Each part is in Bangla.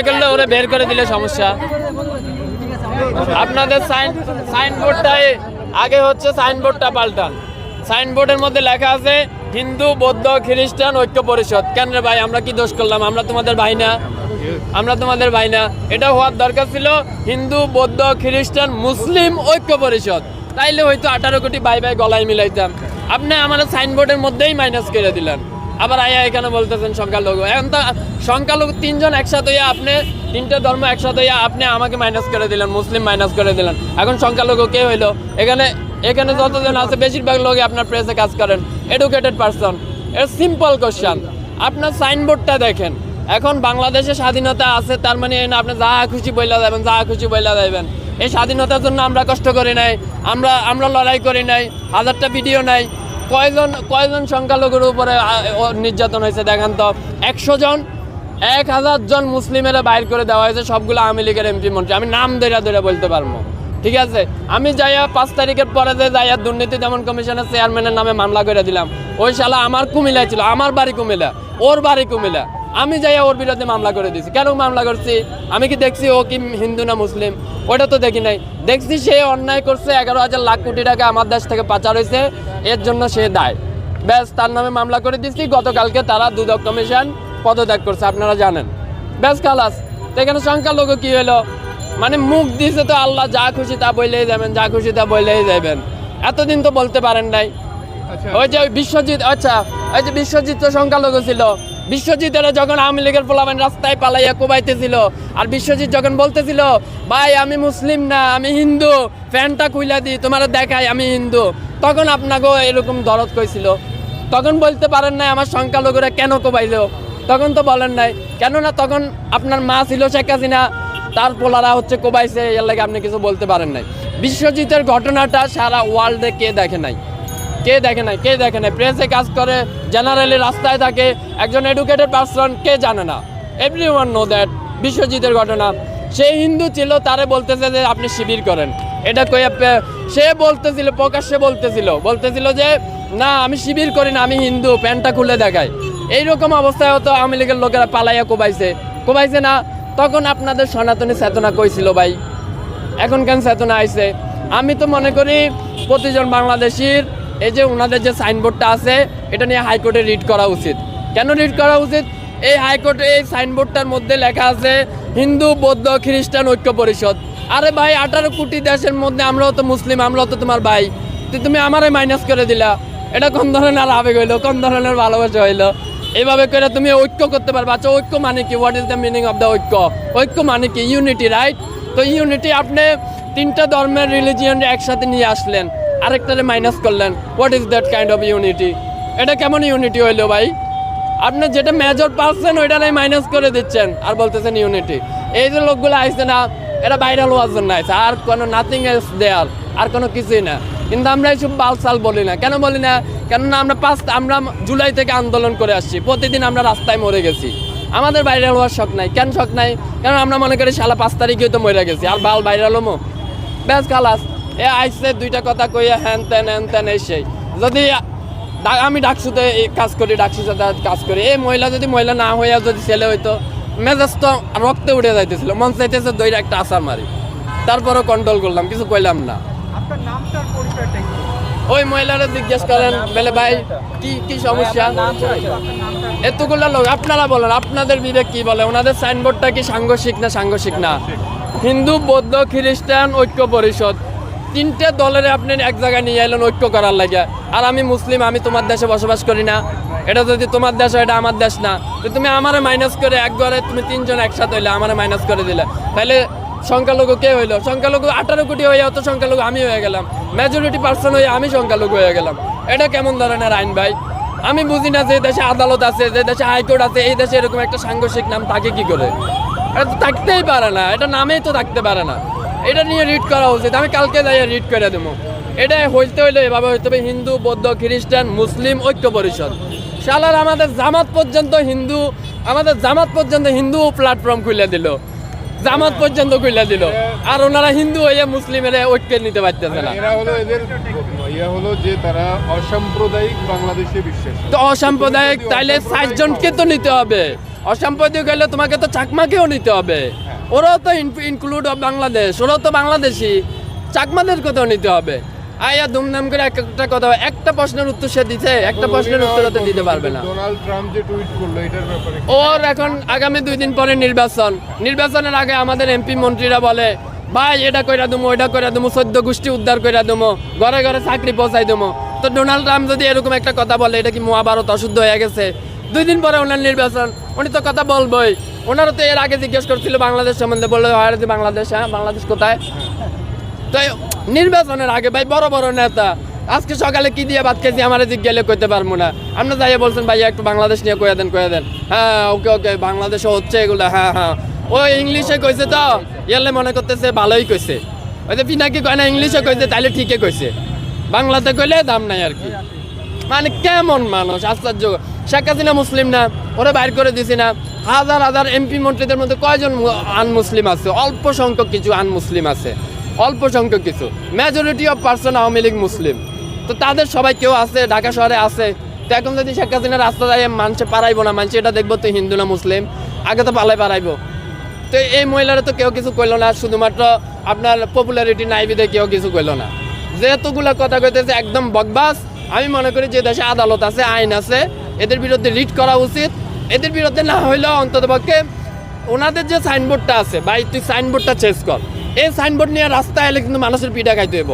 অন্যায় করলে ওরা বের করে দিলে সমস্যা। আপনাদের সাইন সাইনবোর্ডটাই আগে হচ্ছে সাইনবোর্ডটা পাল্টান। সাইনবোর্ডের মধ্যে লেখা আছে, হিন্দু, বৌদ্ধ, খ্রিস্টান, ঐক্য পরিষদ। কেন রে ভাই, আমরা কি দোষ করলাম? আমরা তোমাদের ভাই না। আমরা তোমাদের ভাই না। এটা হওয়ার দরকার ছিল হিন্দু, বৌদ্ধ, খ্রিস্টান, মুসলিম, ঐক্য পরিষদ। তাইলে হয়তো আঠারো কোটি ভাই ভাই গলায় মিলাইতাম। আপনি আমার সাইনবোর্ডের মধ্যেই মাইনাস করে দিলেন। আবার আয়া এখানে বলতেছেন সংখ্যালঘু। এখন তো সংখ্যালঘু তিনজন একসাথে আপনি, তিনটে ধর্ম একসাথে আপনি আমাকে মাইনাস করে দিলেন, মুসলিম মাইনাস করে দিলেন। এখন সংখ্যালঘু কে হইল? এখানে এখানে যতজন আছে, বেশিরভাগ লোকই আপনার প্রেসে কাজ করেন। এডুকেটেড পারসন এর সিম্পল কোশ্চেন আপনার সাইনবোর্ডটা দেখেন। এখন বাংলাদেশে স্বাধীনতা আছে, তার মানে না আপনি যা খুশি বইলা যাবেন যা খুশি বইলা যাবেন এই স্বাধীনতার জন্য আমরা কষ্ট করি নাই, আমরা আমরা লড়াই করি নাই, হাজারটা ভিডিও নাই। কয়জন কয়জন সংখ্যালঘুর উপরে নির্যাতন হয়েছে দেখেন তো? একশো জন, এক হাজার জন মুসলিমেরা বাইর করে দেওয়া হয়েছে সবগুলো আওয়ামী লীগের এমপি মন্ত্রী। আমি নাম ধরে ধরে বলতে পারব। ঠিক আছে? আমি যাইয়া পাঁচ তারিখের পরে যে যাইয়া দুর্নীতি দমন কমিশনের চেয়ারম্যানের নামে মামলা করে দিলাম, ওই শালা আমার কুমিল্লায় ছিল, আমার বাড়ি কুমিল্লা, ওর বাড়ি কুমিল্লা। আমি যাইয়া ওর বিরুদ্ধে মামলা করে দিয়েছি কেন মামলা করছি? আমি কি দেখছি ও কি হিন্দু না মুসলিম? ওটা তো দেখি নাই। দেখছি সে অন্যায় করছে এগারো হাজার লাখ কোটি টাকা আমার দেশ থেকে পাচার হয়েছে এর জন্য সে দায়। ব্যাস তার নামে মামলা করে দিচ্ছি গতকালকে তারা দুদক কমিশন পদত্যাগ করছে আপনারা জানেন। ব্যাস খালাস তো এখানে সংখ্যালঘু কি হলো? মানে মুখ দিছে তো আল্লাহ যা খুশি তা বললেই যাবেন যা খুশি তা বললেই যাবেন এতদিন তো বলতে পারেন নাই। আচ্ছা। ওই যে ওই বিশ্বজিৎ আচ্ছা ওই যে বিশ্বজিৎ তো সংখ্যালঘু ছিল। বিশ্বজিতের যখন আওয়ামী লীগের পোলাবেন রাস্তায় পালাইয়া কোবাইতেছিল, আর বিশ্বজিৎ যখন বলতেছিল, ভাই, আমি মুসলিম না, আমি হিন্দু, ফ্যানটা কুইলা দিই তোমার দেখাই আমি হিন্দু। তখন আপনাকেও এরকম দরদ কইছিল। তখন বলতে পারেন নাই আমার সংখ্যালঘুরা কেন কোবাইল। তখন তো বলেন নাই। কেননা তখন আপনার মা ছিল শেখ হাসিনা, তার পোলারা হচ্ছে কোবাইছে, এর লাগে আপনি কিছু বলতে পারেন নাই। বিশ্বজিতের ঘটনাটা সারা ওয়ার্ল্ডে কে দেখে নাই? কে দেখে নাই, কে দেখে নাই? প্রেসে কাজ করে জেনারেলি রাস্তায় থাকে, একজন এডুকেটেড পার্সন কে জানে না? এভরি ওয়ান নো দ্যাট বিশ্বজিতের ঘটনা। সে হিন্দু ছিল, তারে বলতেছে যে আপনি শিবির করেন। এটা কই সে বলতেছিল, প্রকাশ্যে বলতেছিল। বলতেছিল যে, না, আমি শিবির করি না, আমি হিন্দু, প্যান্টটা খুলে দেখাই। এইরকম অবস্থায় হতো আওয়ামী লীগের লোকেরা পালাইয়া কোবাইছে। কোবাইছে না, তখন আপনাদের সনাতনী চেতনা কইছিল ভাই? এখন কেন চেতনা আইছে। আমি তো মনে করি, প্রতিজন বাংলাদেশির এই যে ওনাদের যে সাইনবোর্ডটা আছে, এটা নিয়ে হাইকোর্টে রিড করা উচিত। কেন রিড করা উচিত? এই হাইকোর্টে এই সাইনবোর্ডটার মধ্যে লেখা আছে, হিন্দু, বৌদ্ধ, খ্রিস্টান ঐক্য পরিষদ। আরে ভাই, আঠারো কোটি দেশের মধ্যে আমরাও তো মুসলিম, আমরাও তো তোমার ভাই। তুমি আমারে মাইনাস করে দিলা। এটা কোন ধরনের আবেগ হইল? কোন ধরনের ভালোবাসা হইল? এইভাবে করে তুমি ঐক্য করতে পারবে। আচ্ছা ঐক্য মানে কি? What is the meaning of the ঐক্য? ঐক্য মানে কি? ইউনিটি রাইট তো ইউনিটি আপনি তিনটা ধর্মের রিলিজিয়ন একসাথে নিয়ে আসলেন। আরেকটারে মাইনাস করলেন। What is that kind of unity এটা কেমন ইউনিটি হইল ভাই? আপনি যেটা মেজর পাচ্ছেন ওইটারাই মাইনাস করে দিচ্ছেন আর বলতেছেন ইউনিটি এই যে লোকগুলো আইসে না এটা ভাইরাল হওয়ার জন্য আইসে আর কোনো নাথিং এলস দেয়ার, আর কোনো কিছুই না। কিন্তু আমরা এইসব বালসাল বলি না। কেন বলি না? কেননা আমরা পাঁচ আমরা জুলাই থেকে আন্দোলন করে আসছি। প্রতিদিন আমরা রাস্তায় মরে গেছি। আমাদের ভাইরাল হওয়ার শখ নাই। কেন শখ নাই? কারণ আমরা মনে করি সালা পাঁচ তারিখে তো মরে গেছি। আর বাল ভাইরাল হমো? ব্যাস খালাস। এ আইসে দুইটা কথা কইয়া হ্যান তেন হ্যান তেন এই সেই। যদি আমি ডাকসুতে কাজ করি ডাকসুর সাথে কাজ করি। এই মহিলা যদি মহিলা না হইয়া যদি ছেলে হইতো মেজাজ তো রক্তে উঠে যাইতেছিল। মন চাইতেছে দইটা একটা আসার মারি। তারপরও কন্ট্রোল করলাম কিছু কইলাম না। ওই মহিলারা জিজ্ঞেস করেন বলে ভাই কি কি সমস্যা? এতগুলো লোক আপনারা বলেন আপনাদের বিবেক কি বলে? ওনাদের সাইনবোর্ডটা কি সাংঘর্ষিক না সাংঘর্ষিক না? হিন্দু বৌদ্ধ খ্রিস্টান ঐক্য পরিষদ। তিনটে দলের আপনি এক জায়গায় নিয়ে এলেন ঐক্য করার লাগে আর আমি মুসলিম, আমি তোমার দেশে বসবাস করি না। এটা যদি তোমার দেশ হয়, এটা আমার দেশ না। তো তুমি আমারে মাইনাস করে একবারে তুমি তিনজন একসাথে হইলে আমারে মাইনাস করে দিলে। তাহলে সংখ্যালঘু কে হইল? সংখ্যালঘু আঠারো কোটি হয়ে তো সংখ্যালঘু আমি হয়ে গেলাম। মেজরিটি পার্সন হয়ে আমি সংখ্যালঘু হয়ে গেলাম। এটা কেমন ধরনের আইন ভাই? আমি বুঝি না যে দেশে আদালত আছে, যে দেশে হাইকোর্ট আছে, এই দেশে এরকম একটা সাংঘর্ষিক নাম থাকে কি করে? এটা তো থাকতেই পারে না। এটা নামেই তো থাকতে পারে না। এটা নিয়ে রিড করা উচিত। আমি কালকে যাই রিড করে দেবো। এটা হইতে হইলে এভাবে হইতে হবে হিন্দু বৌদ্ধ খ্রিস্টান মুসলিম ঐক্য পরিষদ। শালার আমাদের জামাত পর্যন্ত হিন্দু আমাদের জামাত পর্যন্ত হিন্দু প্ল্যাটফর্ম খুলে দিল। জামাত পর্যন্ত খুলে দিল। আর ওনারা হিন্দু হয়ে মুসলিমের ঐক্য নিতে পারতেছে না। এরা হলো এদের ইয়া হলো যে তারা অসাম্প্রদায়িক বাংলাদেশে বিশ্বাস। তো অসাম্প্রদায়িক তাইলে ষাট জনকে তো নিতে হবে। অসাম্প্রদায়িক হলে তোমাকে তো চাকমাকেও নিতে হবে। ওরাও তো ইনক্লুড অফ বাংলাদেশ ওরাও তো বাংলাদেশি। চাকমাদের কোথাও নিতে হবে। আয়া দুমদাম করে একটা কথা একটা প্রশ্নের উত্তর সে দিছে একটা প্রশ্নের উত্তর তো দিতে পারবে না। ডোনাল্ড ট্রাম্প যে টুইট করল এটার ব্যাপারে ওর এখন আগামী দুই দিন পরে নির্বাচন। নির্বাচনের আগে আমাদের এমপি মন্ত্রীরা বলে ভাই এটা কইরা দুমো ওইটা কইরা দুমো সদ্য গোষ্ঠী উদ্ধার কইরা দুমো ঘরে ঘরে চাকরি পৌঁছাই দুমো। তো ডোনাল্ড ট্রাম্প যদি এরকম একটা কথা বলে এটা কি মহাভারত অশুদ্ধ হয়ে গেছে? দুই দিন পরে ওনার নির্বাচন। উনি তো কথা বলবই। ওনারও তো এর আগে জিজ্ঞেস করছিল বাংলাদেশ সম্বন্ধে, বলল, হয় যে বাংলাদেশ হ্যাঁ? বাংলাদেশ কোথায়? তো নির্বাচনের আগে ভাই, বড় বড় নেতা, আজকে সকালে কি দিয়ে ভাত খেয়েছি আমার দিক গেলে কইতে পারব না। আপনি যাইয়া বলছেন, ভাইয়া, একটু বাংলাদেশ নিয়ে কয়ে দেন কয়ে দেন। হ্যাঁ ওকে ওকে, বাংলাদেশে হচ্ছে এগুলো হ্যাঁ হ্যাঁ। ও ইংলিশে কইছে তো এলে মনে করতেছে ভালোই কইছে। ওই যে পিনাকি কয় না, ইংলিশে কইছে, তাইলে ঠিকই কইছে। বাংলাতে কইলে দাম নাই আর কি। মানে কেমন মানুষ, আশ্চর্য। শেখ হাসিনা মুসলিম না, ওরা বাইর করে দিছি না। হাজার হাজার এমপি মন্ত্রীদের মধ্যে কয়জন আন মুসলিম আছে? অল্প সংখ্যক কিছু আন মুসলিম আছে। অল্প সংখ্যক কিছু। Majority of person Awami League Muslim. তো তাদের সবাই কেউ আছে? ঢাকা শহরে আছে। তো এখন যদি শেখ হাসিনা রাস্তা যায় মানুষে পারাইবো না মানুষ এটা দেখব তো হিন্দু না মুসলিম। আগে তো পালাই পারাইবো। তো এই মহিলারা তো কেউ কিছু কইলো না, শুধুমাত্র আপনার পপুলারিটি নাই বিধে কেউ কিছু কইলো না। যেহেতুগুলো কথা কইতেছে, একদম বকবাস। আমি মনে করি যে দেশে আদালত আছে, আইন আছে। এদের বিরুদ্ধে রিট করা উচিত। এদের বিরুদ্ধে না হইলেও অন্তত পক্ষে ওনাদের যে সাইনবোর্ডটা আছে, ভাই, তুই সাইনবোর্ডটা চেঞ্জ কর। এই সাইনবোর্ড নিয়ে রাস্তায় এলে কিন্তু মানুষের পিঠা খাইতে হইব।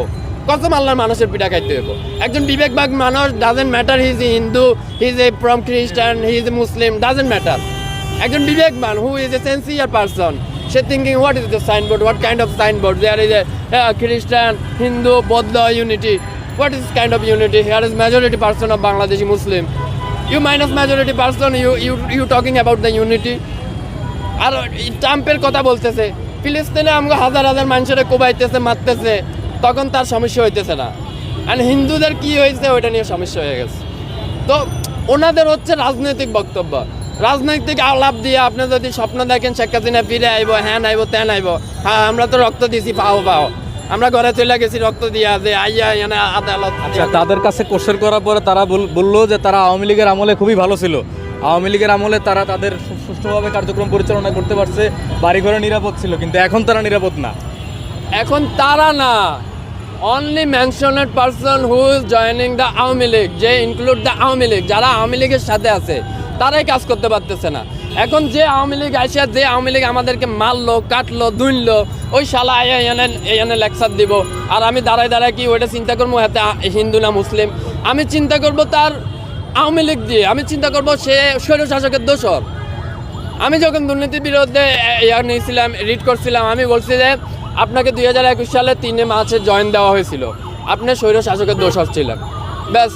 কসম আল্লাহর মানুষের পিঠা খাইতে হইব। একজন বিবেকবাগ মানুষ doesn't matter he's a Hindu he's a from Christian he's a Muslim doesn't matter একজন বিবেকবান who is a sincere person say thinking what is the signboard what kind of signboard there is a Christian Hindu বৌদ্ধ unity what is kind of unity here is majority person of Bangladeshi Muslim you minus majority person you you you talking about the unity আর ট্রাম্পের কথা বলতেছে, ফিলিস্তিনে আমাকে হাজার হাজার মানুষের কোবাইতেছে, মারতেছে, তখন তার সমস্যা হইতেছে না। আর হিন্দুদের কি হয়েছে, ওইটা নিয়ে সমস্যা হয়ে গেছে। তো ওনাদের হচ্ছে রাজনৈতিক বক্তব্য। রাজনৈতিক আলাপ দিয়ে আপনি যদি স্বপ্ন দেখেন, শেখ হাসিনা ফিরে আইব, হ্যান আইব তেন আইব হ্যাঁ আমরা তো রক্ত দিছি, পাও পাও। আমরা ঘরে চলে গেছি রক্ত দিয়া যে আইয়া এনে আদালত আচ্ছা তাদের কাছে কোশ্চেন করার পরে তারা বল- বলল যে তারা আওয়ামী লীগের আমলে খুবই ভালো ছিল। আওয়ামী লীগের আমলে তারা তাদের সুষ্ঠুভাবে কার্যক্রম পরিচালনা করতে পারছে বাড়িঘরে নিরাপদ ছিল কিন্তু এখন তারা নিরাপদ না। এখন তারা না। Only mentioned person who is joining the Awami League যে ইনক্লুড দ্য আওয়ামী লীগ যারা আওয়ামী লীগের সাথে আছে তারাই কাজ করতে পারতেছে না। এখন যে আওয়ামী লীগ আসে যে আওয়ামী লীগ আমাদেরকে মারলো, কাটলো দুইনলো ওই শালা এনে এনে লেকচার দিব। আর আমি দাঁড়ায় দাঁড়ায় কি ওইটা চিন্তা করব? হাতে হিন্দু না মুসলিম? আমি চিন্তা করব তার আওয়ামী লীগ দিয়ে। আমি চিন্তা করব সে স্বৈর শাসকের দোষর। আমি যখন দুর্নীতির বিরুদ্ধে ইয়া নিয়েছিলাম রিড করছিলাম, আমি বলছি যে আপনাকে দুই হাজার একুশ সালে তিনে মার্চে জয়েন দেওয়া হয়েছিল। আপনি স্বৈর শাসকের দোষ ছিলেন। ব্যাস,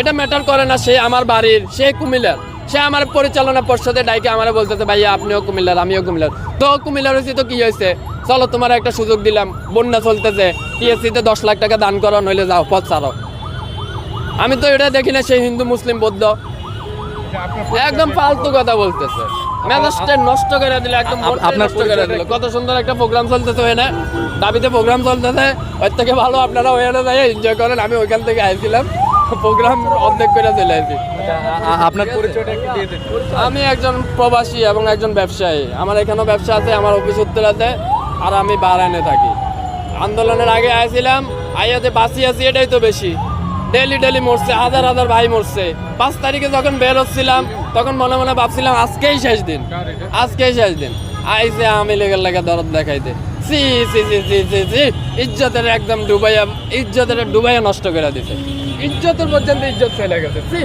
এটা ম্যাটার করে না, সে আমার বাড়ির, সে কুমিল্লার। সে আমার পরিচালনা পর্ষদে ডাইকে আমার বলতেছে ভাইয়া আপনিও কুমিল্লার আমিও কুমিল্লার। তো কুমিল্লার হয়েছি তো কি হয়েছে চলো তোমার একটা সুযোগ দিলাম বন্যা চলতেছে টিএসসিতে দশ লাখ টাকা দান করো নইলে যাও পথ ছাড়ো। আমি তো এটা দেখি না সেই হিন্দু মুসলিম বৌদ্ধ। একদম ফালতু কথা বলতেছে। মেজাজটা নষ্ট করে দিল একদম আপ- মনটাই আপনার নষ্ট করে পরিচয়টা দিল। কত সুন্দর একটা প্রোগ্রাম চলতেছে ওখানে দাবিতে প্রোগ্রাম চলতেছে ওর থেকে ভালো আপনারা ওখানে যাই এনজয় করেন আমি ওইখান থেকে আইছিলাম। প্রোগ্রাম অর্ধেক করে চলে আসি। আপনার পরিচয়টা একটু দিয়ে দিন। আমি একজন প্রবাসী এবং একজন ব্যবসায়ী। আমার এখানেও ব্যবসা আছে আমার অফিস উত্তরাতে আর আমি বারানে থাকি। আন্দোলনের আগে আইছিলাম আইয়াতে বাসি আছি এটাই তো বেশি। ডেলি ডেলি মরছে হাজার হাজার ভাই মরছে। পাঁচ তারিখে যখন বের হচ্ছিলাম তখন মনে মনে ভাবছিলাম আজকেই শেষ দিন। আজকেই শেষ দিন। আইসে আমি লেগে লেগে দরদ দেখাইতে। সি সি সি সি সি সি, ইজ্জতের একদম ডুবাইয়া, ইজ্জতের ডুবাইয়া নষ্ট করে দিছে। ইজ্জতের পর্যন্ত ইজ্জত চলে গেছে। সি